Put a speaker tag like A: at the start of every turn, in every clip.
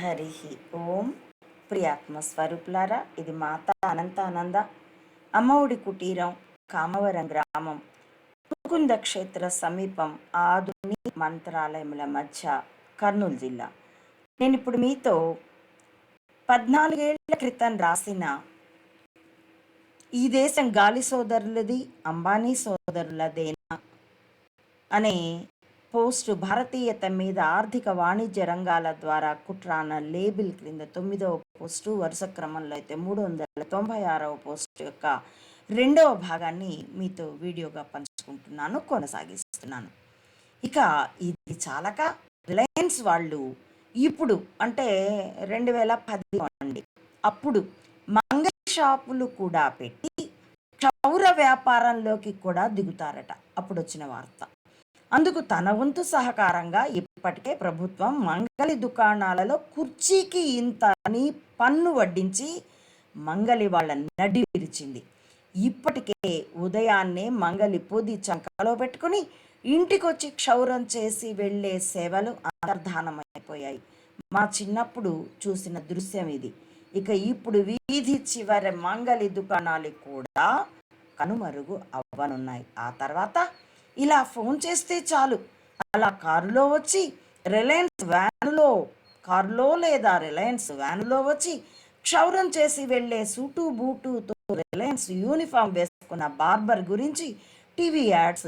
A: హరి ఓం ప్రియాత్మ స్వరూపులారా ఇది మాత అనంత ఆనంద అమ్మఒడి కుటీరం కామవరం గ్రామం ముకుంద క్షేత్ర సమీపం ఆధుని మంత్రాలయముల మధ్య కర్నూలు జిల్లా. నేను ఇప్పుడు మీతో పద్నాలుగేళ్ళ క్రితం రాసిన ఈ దేశం గాలి సోదరులది అంబానీ సోదరులదేనా అనే పోస్టు భారతీయత మీద ఆర్థిక వాణిజ్య రంగాల ద్వారా కుట్రాన లేబుల్ క్రింద తొమ్మిదవ పోస్టు వరుస క్రమంలో అయితే మూడు వందల తొంభై ఆరవ పోస్టు యొక్క రెండవ భాగాన్ని మీతో వీడియోగా పంచుకుంటున్నాను కొనసాగిస్తున్నాను. ఇక ఇది చాలక రిలయన్స్ వాళ్ళు ఇప్పుడు అంటే రెండు వేల పది అండి. అప్పుడు మంగళ షాపులు కూడా పెట్టి క్షౌర వ్యాపారంలోకి కూడా దిగుతారట అప్పుడు వచ్చిన వార్త. అందుకు తన వంతు సహకారంగా ఇప్పటికే ప్రభుత్వం మంగలి దుకాణాలలో కుర్చీకి ఇంత అని పన్ను వడ్డించి మంగలి వాళ్ళ నడి విరిచింది. ఇప్పటికే ఉదయాన్నే మంగలి పొది చంకలో పెట్టుకుని ఇంటికొచ్చి క్షౌరం చేసి వెళ్ళే సేవలు అంతర్ధానమైపోయాయి. మా చిన్నప్పుడు చూసిన దృశ్యం ఇది. ఇక ఇప్పుడు వీధి చివరి మంగలి దుకాణాలు కూడా కనుమరుగు అవ్వనున్నాయి. ఆ తర్వాత ఇలా ఫోన్ చేస్తే చాలు. అలా కారులో వచ్చి రిలయన్స్ వ్యాన్లో కారులో లేదా రిలయన్స్ వ్యాన్లో వచ్చి క్షౌరం చేసి వెళ్ళే సూటు బూటుతో రిలయన్స్ యూనిఫామ్ వేసుకున్న బార్బర్ గురించి టీవీ యాడ్స్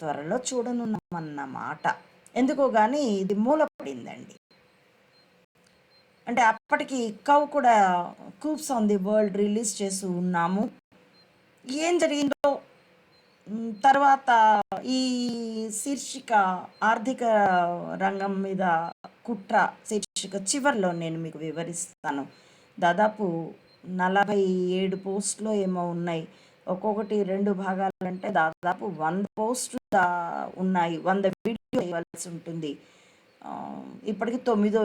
A: త్వరలో చూడనున్నామన్నమాట. ఎందుకో కానీ ఇది మూలపడిందండి. అంటే అప్పటికి కవ్ కూడా కూప్స్ ఆన్ ది వరల్డ్ రిలీజ్ చేసి ఉన్నాము. ఏం జరిగిందో తర్వాత ఈ శీర్షిక ఆర్థిక రంగం మీద కుట్ర శీర్షిక చివరిలో నేను మీకు వివరిస్తాను. దాదాపు నలభై ఏడు పోస్టులు ఏమో ఉన్నాయి. ఒక్కొక్కటి రెండు భాగాలు అంటే దాదాపు వంద పోస్టులు ఉన్నాయి. వంద వీడియో ఇవ్వాల్సి ఉంటుంది. ఇప్పటికి తొమ్మిదో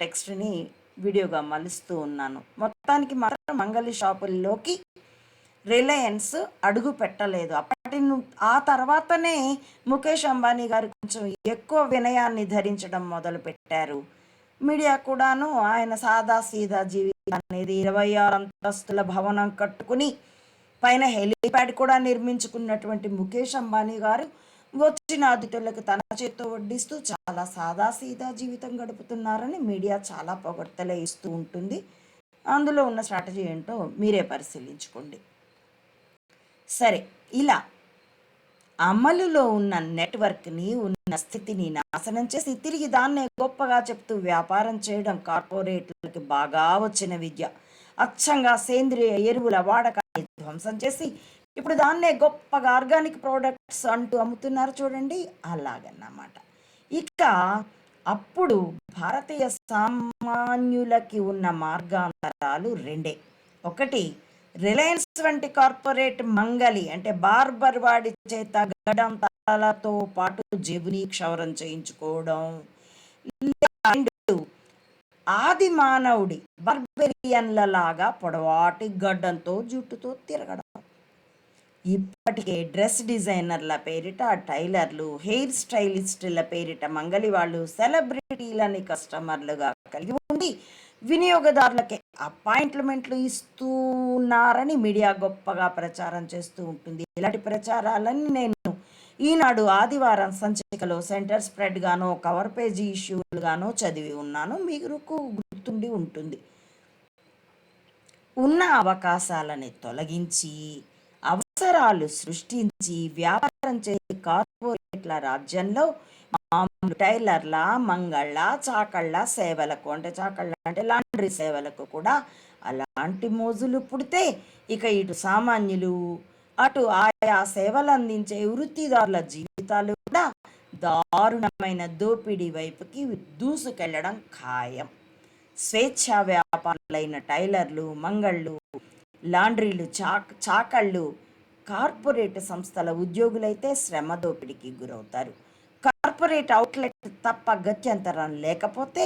A: టెక్స్ట్ని వీడియోగా మలుస్తూ ఉన్నాను. మొత్తానికి మాత్రం మంగళి షాపుల్లోకి రిలయన్స్ అడుగు పెట్టలేదు. అప్పటి ఆ తర్వాతనే ముఖేష్ అంబానీ గారు కొంచెం ఎక్కువ వినయాన్ని ధరించడం మొదలు పెట్టారు మీడియా కూడాను ఆయన సాదా సీదా జీవితం అనేది ఇరవై ఆరు అంతస్తుల భవనం కట్టుకుని పైన హెలిప్యాడ్ కూడా నిర్మించుకున్నటువంటి ముఖేష్ అంబానీ గారు వచ్చిన అతిథులకు తన చేత్తో వడ్డిస్తూ చాలా సాదా సీదా జీవితం గడుపుతున్నారని మీడియా చాలా పొగడ్తలే ఇస్తూ ఉంటుంది. అందులో ఉన్న స్ట్రాటజీ ఏంటో మీరే పరిశీలించుకోండి. సరే ఇలా. అమలులో ఉన్న నెట్వర్క్ని ఉన్న స్థితిని నాశనం చేసి తిరిగి దాన్నే గొప్పగా చెప్తూ వ్యాపారం చేయడం కార్పొరేట్లకి బాగా వచ్చిన విద్య. అచ్చంగా సేంద్రియ ఎరువుల వాడకాన్ని ధ్వంసం చేసి ఇప్పుడు దాన్నే గొప్పగా ఆర్గానిక్ ప్రోడక్ట్స్ అంటూ అమ్ముతున్నారు చూడండి అలాగన్నమాట. ఇక అప్పుడు భారతీయ సామాన్యులకి ఉన్న మార్గాంతరాలు రెండే. ఒకటి రిలయన్స్ వంటి కార్పొరేట్ మంగలి అంటే బార్బర్ వాడి చేత గడంతాలతో పాటు జేబుని క్షౌరం చేయించుకోవడం. ఆది మానవుడి బర్బెరియన్ల లాగా పొడవాటి గడ్డంతో జుట్టుతో తిరగడం. ఇప్పటికే డ్రెస్ డిజైనర్ల పేరిట టైలర్లు హెయిర్ స్టైలిస్టుల పేరిట మంగలి వాళ్ళు సెలబ్రిటీలని కస్టమర్లుగా కలిగి ఉండి వినియోగదారులకే అపాయింట్మెంట్లు ఇస్తున్నారని మీడియా గొప్పగా ప్రచారం చేస్తూ ఉంటుంది. ఇలాంటి ప్రచారాలన్నీ నేను ఈనాడు ఆదివారం సంచికలో సెంటర్ స్ప్రెడ్ గానో కవర్ పేజీ ఇష్యూలు గానో చదివి ఉన్నాను. మీకు గుర్తుండి ఉంటుంది. ఉన్న అవకాశాలని తొలగించి అవసరాలు సృష్టించి వ్యాపారం చేసే కార్పొరేట్ల రాజ్యంలో మామూలు టైలర్ల మంగళ్ళ చాకళ్ళ సేవలకు అంటే చాకళ్ళ అంటే లాండ్రీ సేవలకు కూడా అలాంటి మోజులు పుడితే ఇక ఇటు సామాన్యులు అటు ఆయా సేవలు అందించే వృత్తిదారుల జీవితాలు కూడా దారుణమైన దోపిడీ వైపుకి దూసుకెళ్ళడం ఖాయం. స్వేచ్ఛా వ్యాపారులైన టైలర్లు మంగళ్ళు లాండ్రీలు చాక్ చాకళ్ళు కార్పొరేట్ సంస్థల ఉద్యోగులైతే శ్రమ దోపిడీకి గురవుతారు. కార్పొరేట్ అవుట్లెట్ తప్ప గత్యంతరం లేకపోతే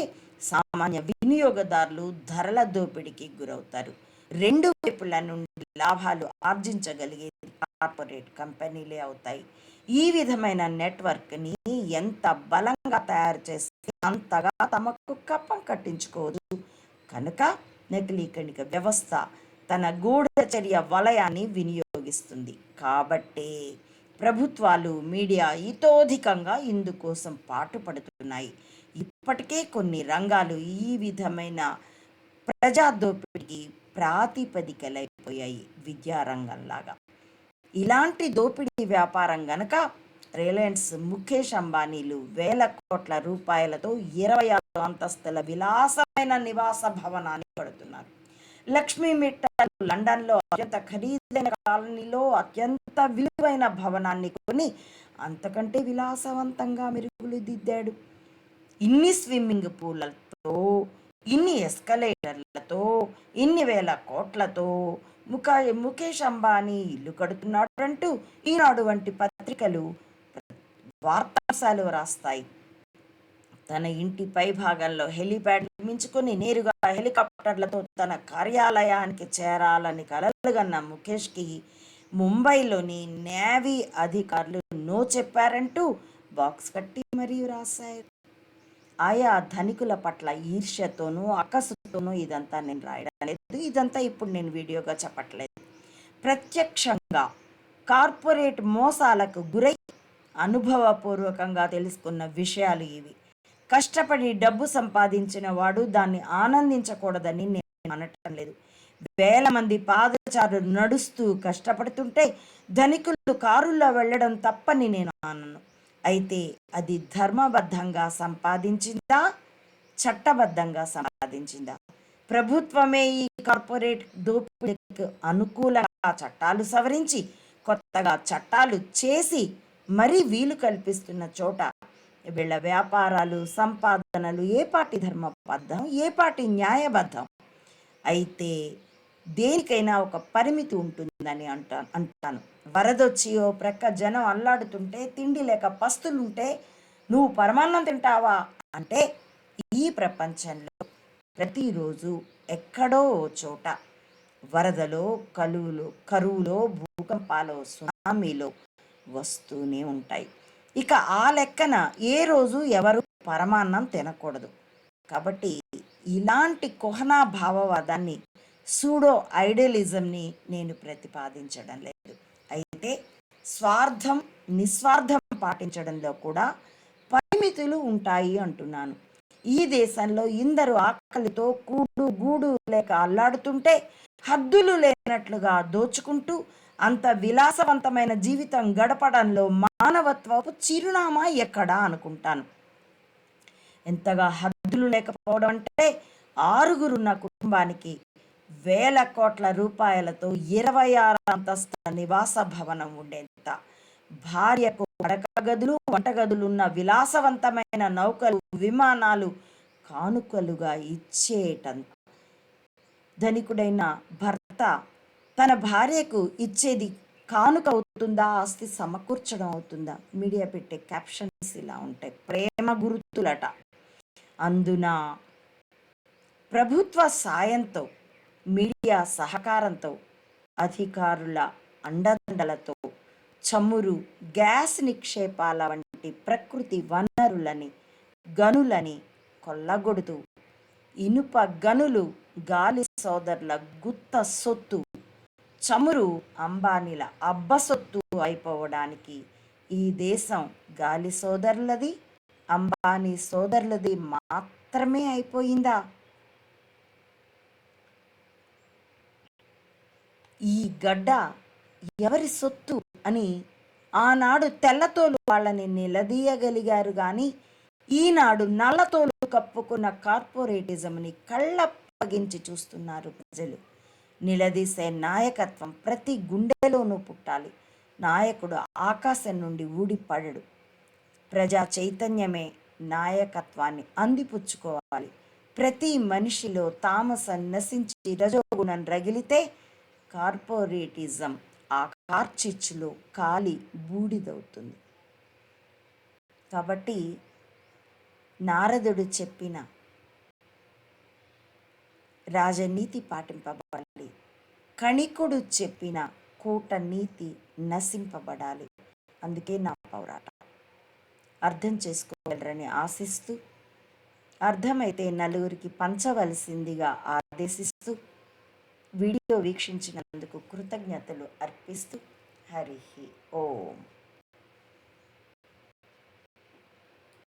A: సామాన్య వినియోగదారులు ధరల దోపిడీకి గురవుతారు. రెండు వైపుల నుండి లాభాలు ఆర్జించగలిగేది కార్పొరేట్ కంపెనీలే అవుతాయి. ఈ విధమైన నెట్వర్క్ని ఎంత బలంగా తయారు చేస్తే అంతగా తమకు కప్పం కట్టించుకోవచ్చు కనుక నకిలీ కణిక వ్యవస్థ తన గూఢచర్య వలయాన్ని వినియోగిస్తుంది. కాబట్టే ప్రభుత్వాలు మీడియా ఇతోధికంగా ఇందుకోసం పాటుపడుతున్నాయి. ఇప్పటికే కొన్ని రంగాలు ఈ విధమైన ప్రజా దోపిడీకి ప్రాతిపదికలైపోయాయి విద్యారంగంలాగా. ఇలాంటి దోపిడీ వ్యాపారం గనక రిలయన్స్ ముఖేష్ అంబానీలు వేల కోట్ల రూపాయలతో ఇరవై ఆరు అంతస్తుల విలాసమైన నివాస భవనాన్ని కడుతున్నారు. లక్ష్మీ మిట్టల్ లండన్లో అత్యంత ఖరీదైన కాలనీలో అత్యంత విలువైన భవనాన్ని కొని అంతకంటే విలాసవంతంగా మెరుగులుదిద్దాడు ఇన్ని స్విమ్మింగ్ పూలతో ఇన్ని ఎస్కలేటర్లతో ఇన్ని వేల కోట్లతో ముఖ ముఖేష్ అంబానీ ఇల్లు కడుతున్నాడు అంటూ ఈనాడు వంటి పత్రికలు వార్తాంశాలు రాస్తాయి. తన ఇంటి పై భాగంలో హెలిప్యాడ్ నిర్మించుకొని నేరుగా హెలికాప్టర్లతో తన కార్యాలయానికి చేరాలని కలలుగన్న ముఖేష్కి ముంబైలోని నేవీ అధికారులు నో చెప్పారంటూ బాక్స్ కట్టి మరియు రాశారు. ఆయా ధనికుల పట్ల ఈర్ష్యతోనూ అక్కసుతోనూ ఇదంతా నేను రాయడం లేదు. ఇదంతా ఇప్పుడు నేను వీడియోగా చెప్పట్లేదు. ప్రత్యక్షంగా కార్పొరేట్ మోసాలకు గురై అనుభవపూర్వకంగా తెలుసుకున్న విషయాలు ఇవి. కష్టపడి డబ్బు సంపాదించిన వాడు దాన్ని ఆనందించకూడదని నేను అనటం లేదు. వేల మంది పాదచారులు నడుస్తూ కష్టపడుతుంటే ధనికులు కారుల్లో వెళ్ళడం తప్పని నేను అనను. అయితే అది ధర్మబద్ధంగా సంపాదించిందా? చట్టబద్ధంగా సంపాదించిందా? ప్రభుత్వమే ఈ కార్పొరేట్ దోపిడీకి అనుకూలంగా చట్టాలు సవరించి కొత్తగా చట్టాలు చేసి మరీ వీలు కల్పిస్తున్న చోట వీళ్ళ వ్యాపారాలు సంపాదనలు ఏ పాటి ధర్మబద్ధం ఏ పాటి న్యాయబద్ధం? అయితే దేనికైనా ఒక పరిమితి ఉంటుందని అంటా అంటాను. వరదొచ్చి ఓ ప్రక్క జనం అల్లాడుతుంటే తిండి లేక పస్తులుంటే నువ్వు పరమాన్నం తింటావా? అంటే ఈ ప్రపంచంలో ప్రతిరోజు ఎక్కడో చోట వరదలో కలువులో కరువులో భూకంపాలో సునామీలో వస్తూనే ఉంటాయి. ఇక ఆ లెక్కన ఏ రోజు ఎవరు పరమాన్నం తినకూడదు. కాబట్టి ఇలాంటి కుహనా భావవాదాన్ని సూడో ఐడియలిజంని నేను ప్రతిపాదించడం లేదు. అయితే స్వార్థం నిస్వార్థం పాటించడంలో కూడా పరిమితులు ఉంటాయి అంటున్నాను. ఈ దేశంలో ఇందరు ఆకలితో కూడు గూడు లేక అల్లాడుతుంటే హద్దులు లేనట్లుగా దోచుకుంటూ అంత విలాసవంతమైన జీవితం గడపడంలో మానవత్వపు చిరునామా ఎక్కడా అనుకుంటాను. ఎంతగా హద్దులు లేకపోవడం అంటే ఆరుగురున్న కుటుంబానికి వేల కోట్ల రూపాయలతో ఇరవై ఆరు అంతస్తుల నివాస భవనం ఉండేంత. భార్యకు పడక గదులు వంటగదులున్న విలాసవంతమైన నౌకలు విమానాలు కానుకలుగా ఇచ్చేటంత. ధనికుడైన భర్త తన భార్యకు ఇచ్చేది కానుక అవుతుందా ఆస్తి సమకూర్చడం అవుతుందా? మీడియా పెట్టే క్యాప్షన్స్ ఇలా ఉంటాయి. ప్రేమ గుర్తులట. అందున ప్రభుత్వ సాయంతో మీడియా సహకారంతో అధికారుల అండదండలతో చమురు గ్యాస్ నిక్షేపాల వంటి ప్రకృతి వనరులని గనులని కొల్లగొడుతూ ఇనుప గనులు గాలి సోదరుల గుత్త సొత్తు చమురు అంబానీల అబ్బసొత్తు అయిపోవడానికి ఈ దేశం గాలి సోదరులది అంబానీ సోదరులది మాత్రమే అయిపోయిందా? ఈ గడ్డ ఎవరి సొత్తు అని ఆనాడు తెల్లతోలు వాళ్ళని నిలదీయగలిగారు కానీ ఈనాడు నల్లతోలు కప్పుకున్న కార్పొరేటిజంని కళ్ళప్పగించి చూస్తున్నారు ప్రజలు. నిలదీసే నాయకత్వం ప్రతి గుండెలోనూ పుట్టాలి. నాయకుడు ఆకాశం నుండి ఊడిపడడు. ప్రజా చైతన్యమే నాయకత్వాన్ని అందిపుచ్చుకోవాలి. ప్రతి మనిషిలో తామసం నశించి రజోగుణం రగిలితే కార్పొరేటిజం ఆ కార్చిచ్చులో కాలి బూడిదవుతుంది. కాబట్టి నారదుడు చెప్పిన రాజనీతి పాటింపబడాలి. కణికుడు చెప్పిన కూట నీతి నశింపబడాలి. అందుకే నా పోరాటం. అర్థం చేసుకోగలరని ఆశిస్తూ అర్థమైతే నలుగురికి పంచవలసిందిగా ఆదేశిస్తూ వీడియో వీక్షించినందుకు కృతజ్ఞతలు అర్పిస్తూ హరి ఓం.